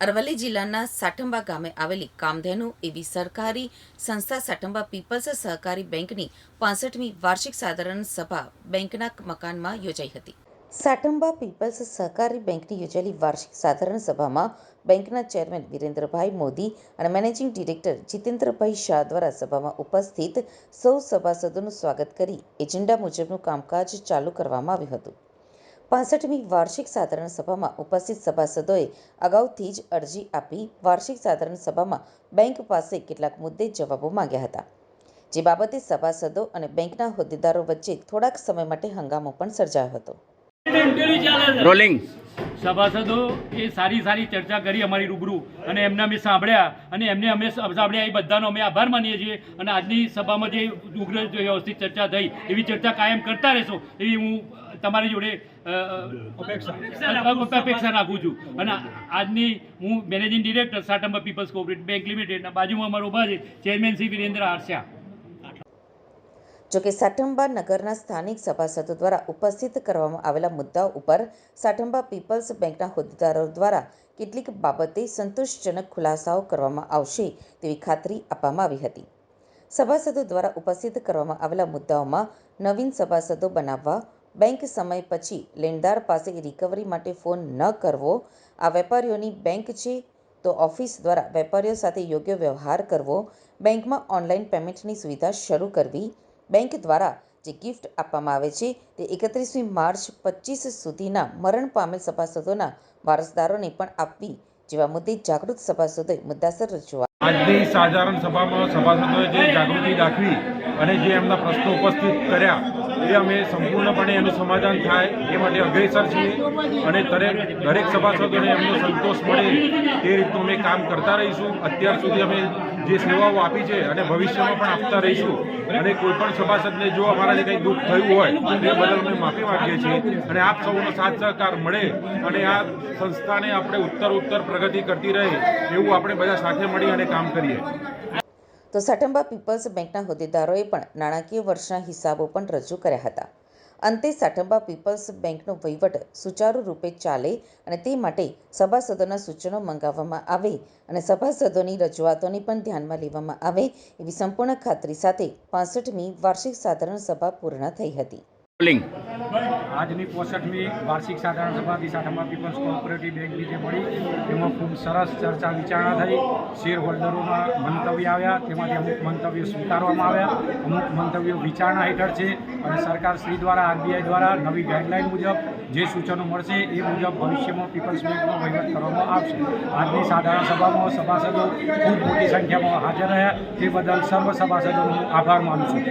અરવલ્લી જિલ્લાના સાઠંબા ગામે આવેલી કામધેનુ એવી સરકારી સંસ્થા સાઠંબા પીપલ્સ સહકારી બેંકની પાસઠમી વાર્ષિક સાધારણ સભા બેંકના મકાનમાં યોજાઈ હતી. સાઠંબા પીપલ્સ સહકારી બેંકની યોજાયેલી વાર્ષિક સાધારણ સભામાં બેંકના ચેરમેન વિરેન્દ્રભાઈ મોદી અને મેનેજિંગ ડિરેક્ટર જીતેન્દ્રભાઈ શાહ દ્વારા સભામાં ઉપસ્થિત સૌ સભાસદોનું સ્વાગત કરી એજન્ડા મુજબનું કામકાજ ચાલુ કરવામાં આવ્યું હતું. પાસઠમી વાર્ષિક સાધારણ સભામાં ઉપસ્થિત સભાસદોએ અગાઉથી જ અરજી આપી વાર્ષિક સાધારણ સભામાં બેંક પાસે કેટલાક મુદ્દે જવાબો માંગ્યા હતા. જે બાબતે સભાસદો અને બેંકના હોદ્દેદારો વચ્ચે થોડાક સમય માટે હંગામો પણ સર્જાયો હતો. રોલિંગ સભાસદો એ સારી સારી ચર્ચા કરી અમારી રૂબરૂ અને એમને અમે સાંભળ્યા અને એમને અમે સાંભળ્યા એ બધાનો અમે આભાર માનીએ છીએ અને આજની સભામાં જે ઉગ્ર વ્યવસ્થિત ચર્ચા થઈ એવી ચર્ચા કાયમ કરતા રહેશો એવી હું તમારી જોડે અપેક્ષા. રાખું છું. અને આજની હું managing director Satamba people's cooperative bank લિમિટેડના બાજુમાં અમારો ઊભા છે ચેરમેન શ્રી વિરેન્દ્ર આરસા જોકે સાઠંબા નગરના સ્થાનિક સભાસદો દ્વારા ઉપસ્થિત કરવામાં આવેલા મુદ્દાઓ ઉપર સાઠંબા પીપલ્સ બેંકના હોદ્દેદારો દ્વારા કેટલીક બાબતે સંતોષજનક ખુલાસાઓ કરવામાં આવશે તેવી ખાતરી આપવામાં આવી હતી. સભાસદો દ્વારા ઉપસ્થિત કરવામાં આવેલા મુદ્દાઓમાં નવીન સભાસદો બનાવવા બેંક સમય પછી લેણદાર પાસે રિકવરી માટે ફોન ન કરવો. આ વેપારીઓની બેંક છે તો ઓફિસ દ્વારા વેપારીઓ સાથે યોગ્ય વ્યવહાર કરવો. બેંકમાં ઓનલાઈન પેમેન્ટની સુવિધા શરૂ કરવી. બેંક દ્વારા જે ગિફ્ટ આપવામાં આવે છે તે એકત્રીસમી માર્ચ પચીસ સુધીના મરણ પામેલ સભાસદોના વારસદારોને પણ આપવી. જેવા મુદ્દે જાગૃત સભાસદોએ મુદ્દાસર રજૂઆત આજની સાધારણ સભામાં સભાસદોએ જે જાગૃતિ દાખવી અને જે એમના પ્રશ્નો ઉપસ્થિત કર્યા એ અમે સંપૂર્ણપણે એનું સમાધાન થાય એ માટે અગ્રેસર છીએ અને દરેક દરેક સભાસદોને એમનો સંતોષ મળે તે રીતનું અમે કામ કરતા રહીશું. અત્યાર સુધી અમે જે સેવાઓ આપી છે અને ભવિષ્યમાં પણ આપતા રહીશું અને કોઈ પણ સભાસદને જો અમારાથી કંઈ દુઃખ થયું હોય એ બદલ અમે માફી માંગીએ છીએ અને આપ સૌનો સાથ સહકાર મળે અને આ સંસ્થાને આપણે ઉત્તર ઉત્તર પ્રગતિ કરતી રહે એવું આપણે બધા સાથે મળી અને કામ કરીએ. તો સાઠંબા પીપલ્સ બેંકના હોદ્દેદારોએ પણ નાણાકીય વર્ષના હિસાબો પણ રજૂ કર્યા હતા. અંતે સાઠંબા પીપલ્સ બેંકનો વહીવટ સુચારુ રૂપે ચાલે અને તે માટે સભાસદોના સૂચનો મંગાવવામાં આવે અને સભાસદોની રજૂઆતોને પણ ધ્યાનમાં લેવામાં આવે એવી સંપૂર્ણ ખાતરી સાથે પાસઠમી વાર્ષિક સાધારણ સભા પૂર્ણ થઈ હતી. આજની પોસઠમી વાર્ષિક સાધારણ સભા દિશાઠામાં પીપલ્સ કોઓપરેટિવ બેંક જે મળી એમાં ખૂબ સરસ ચર્ચા વિચારણા થઈ. શેર હોલ્ડરોના મંતવ્ય આવ્યા, તેમાંથી અમુક મંતવ્યો સ્વીકારવામાં આવ્યા, અમુક મંતવ્યો વિચારણા હેઠળ છે. અને સરકાર શ્રી દ્વારા, આરબીઆઈ દ્વારા નવી ગાઈડલાઇન મુજબ જે સૂચનો મળશે, એ મુજબ ભવિષ્યમાં પીપલ્સ બેંકનો વહીવટ કરવામાં આવશે. આજની સાધારણ સભામાં સભાસદો ખૂબ મોટી સંખ્યામાં હાજર રહ્યા, તે બદલ સર્વ સભાસદોનો આભાર માનું છું.